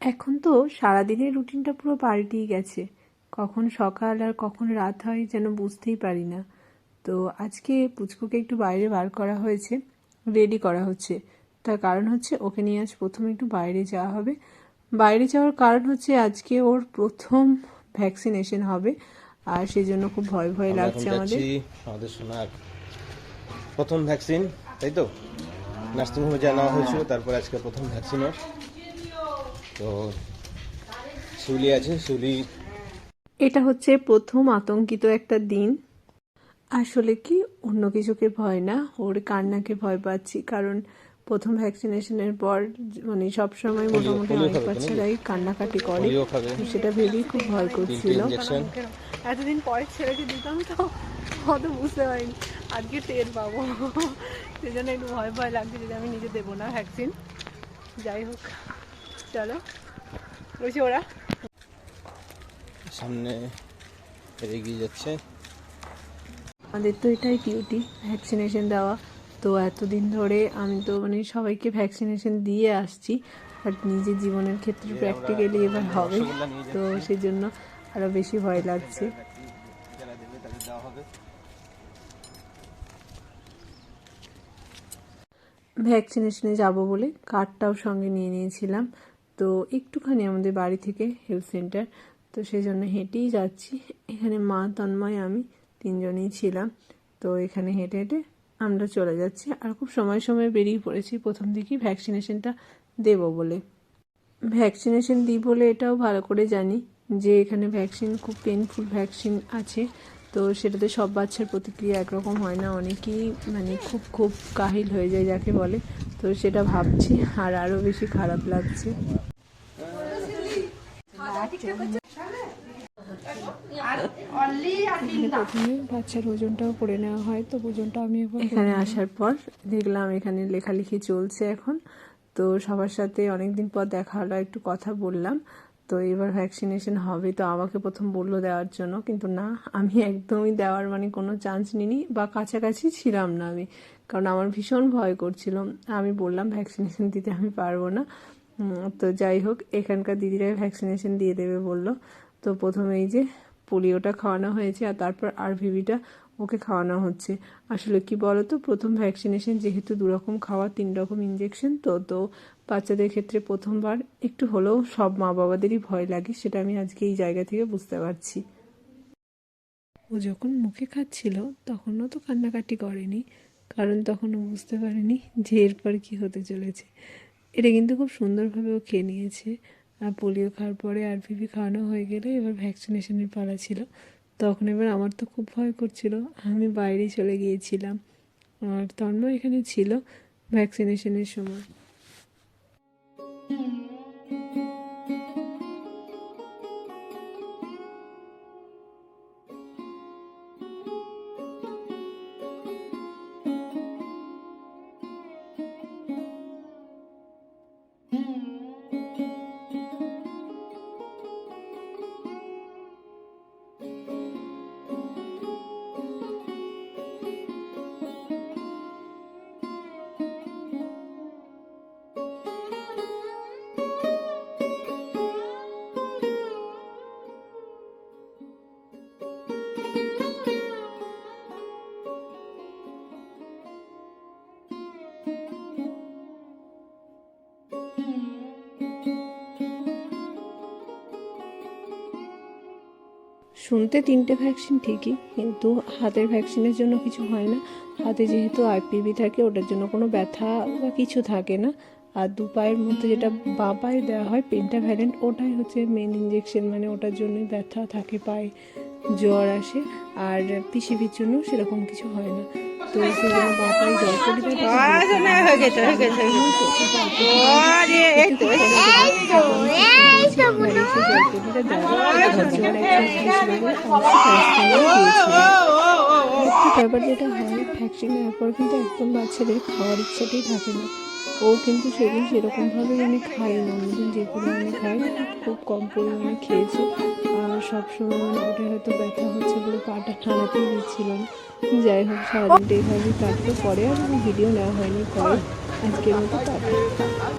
এখন তো সারাদিনের রুটিনটা পুরো পাল্টেই গেছে। কখন সকাল আর কখন রাত হয় যেন বুঝতেই পারি না। তো আজকে পুচকুকে একটু বাইরে বার করা হয়েছে রেডি করা হচ্ছে। তার কারণ হচ্ছে ওকে নিয়ে আজ প্রথম একটু বাইরে যাওয়া হবে। বাইরে যাওয়ার কারণ হচ্ছে আজকে ওর প্রথম ভ্যাকসিনেশন হবে। আর সেই জন্য খুব ভয় ভয় লাগছে আমাদের। আমাদের সোনার প্রথম ভ্যাকসিন তাই তো? নার্সিংহোমে যা নেওয়া হয়েছিল তারপর আজকে প্রথম ভ্যাকসিন ওর। তো আছে এটা হচ্ছে প্রথম আতঙ্কিত একটা দিন। আসলে কি অন্য কিছুকে ভয় না? ওর কান্নাকে ভয় পাচ্ছি কারণ প্রথম ভ্যাকসিনেশনের পর মানে সবসময় মোটামুটি অনেক বাচ্চারাই কান্নাকাটি করে। সেটা ভেবেই খুব ভয় করছিল। এতদিন পরে ছেলেকে দিতাম তো অত বুঝতে পারিনি। আজকে টের পাবো। সেই জন্য একটু ভয় ভয় লাগছে যদি আমি নিজে দেবো না ভ্যাকসিন। যাই হোক। চলো। বলছি ওরা। সামনে এগিয়ে যাচ্ছে। আমাদের তো এটাই ডিউটি ভ্যাকসিনেশন দেওয়া। তো এতদিন ধরে আমি তো মানে সবাইকে ভ্যাকসিনেশন দিয়ে আসছি বাট নিজের জীবনের ক্ষেত্রে প্র্যাকটিক্যালি এবার হবে। তো সেই জন্য আরও বেশি ভয় লাগছে। ভ্যাকসিনেশনে যাব বলে কার্ডটাও সঙ্গে নিয়ে নিয়েছিলাম। তো একটুখানি আমাদের বাড়ি থেকে হেলথ সেন্টার তো সেই জন্য হেঁটেই যাচ্ছি। এখানে মা তন্ময় আমি তিনজনেই ছিলাম, তো এখানে হেঁটে হেঁটে আমরা চলে যাচ্ছি। আর খুব সময় সময় বেরিয়ে পড়েছি। প্রথম দিকেই ভ্যাকসিনেশনটা দেব বলে। ভ্যাকসিনেশন দিই বলে এটাও ভালো করে জানি যে এখানে ভ্যাকসিন, খুব পেনফুল ভ্যাকসিন আছে। তো সেটাতে সব বাচ্চার প্রতিক্রিয়া একরকম হয় না। অনেকেই মানে খুব খুব কাহিল হয়ে যায় যাকে বলে। তো সেটা ভাবছি আর আরও বেশি খারাপ লাগছে। প্রথমে বাচ্চার ওজনটাও করে নেওয়া হয় তো ওজনটা আমি এখানে আসার পর দেখলাম এখানে লেখালেখি চলছে এখন। তো সবার সাথে অনেকদিন পর দেখা হলো একটু কথা বললাম। তো এবার ভ্যাকসিনেশন হবে তো আমাকে প্রথম বলল দেওয়ার জন্য, কিন্তু না, আমি একদমই দেওয়ার মানে কোনো চান্স নিইনি বা কাছাকাছি ছিলাম না আমি, কারণ আমার ভীষণ ভয় করছিল। আমি বললাম ভ্যাকসিনেশন দিতে আমি পারব না। তো যাই হোক, এখানকার দিদিরাই ভ্যাকসিনেশন দিয়ে দেবে বলল। তো প্রথমে এই যে পোলিওটা খাওয়ানো হয়েছে আর তারপর আরভিভিটা ওকে খাওয়ানো হচ্ছে। আসলে কি বলতো, প্রথম ভ্যাকসিনেশন যেহেতু দু রকম খাওয়া তিন রকম ইঞ্জেকশন তো তো বাচ্চাদের ক্ষেত্রে প্রথমবার একটু হলেও সব মা বাবাদেরই ভয় লাগে, সেটা আমি আজকে এই জায়গা থেকে বুঝতে পারছি। ও যখন মুখে খাচ্ছিল, তখনও তো কান্নাকাটি করেনি, কারণ তখন ও বুঝতে পারেনি যে এরপর কি হতে চলেছে। এটা কিন্তু খুব সুন্দরভাবে ও খেয়ে নিয়েছে। আর পোলিও খাওয়ার পরে আর ভিভি খাওয়ানো হয়ে গেলে এবার ভ্যাকসিনেশনের পালা ছিল। তখন এবার আমার তো খুব ভয় করছিল। আমি বাইরে চলে গিয়েছিলাম। আর তন্ময় এখানে ছিল ভ্যাকসিনেশনের সময়। শুনতে তিনটে ভ্যাকসিন ঠিকই কিন্তু হাতের ভ্যাকসিনের জন্য কিছু হয় না। হাতে যেহেতু আইপিভি থাকে ওটার জন্য কোনো ব্যথা বা কিছু থাকে না। আর দু পায়ের মধ্যে যেটা বাঁ পায়ে দেওয়া হয় পেন্টাভ্যালেন্ট ওটাই হচ্ছে মেন ইঞ্জেকশন মানে ওটার জন্যই ব্যথা থাকে পায়ে জ্বর আসে। আর পিসিবির জন্য সেরকম কিছু হয় না। তো বাঁ পায়ে জ্বর তো ব্যাপার যেটা হয় ভ্যাকসিন নেওয়ার পর কিন্তু একদম বাচ্চাদের খাওয়ার ইচ্ছাটাই থাকে না। ও কিন্তু সেদিন সেরকমভাবে মানে খায় না অন্যদিন যে পরিমাণে খায় খুব কম পরিমাণে খেয়েছে। আর সবসময় মানে ওটা হয়তো ব্যথা হচ্ছে বলে পাটা টানাতেই দিচ্ছিল যাই হোক সারাদিনটা এইভাবেই কাটতে পরে আর ভিডিও নেওয়া হয়নি, পরে আজকের মতো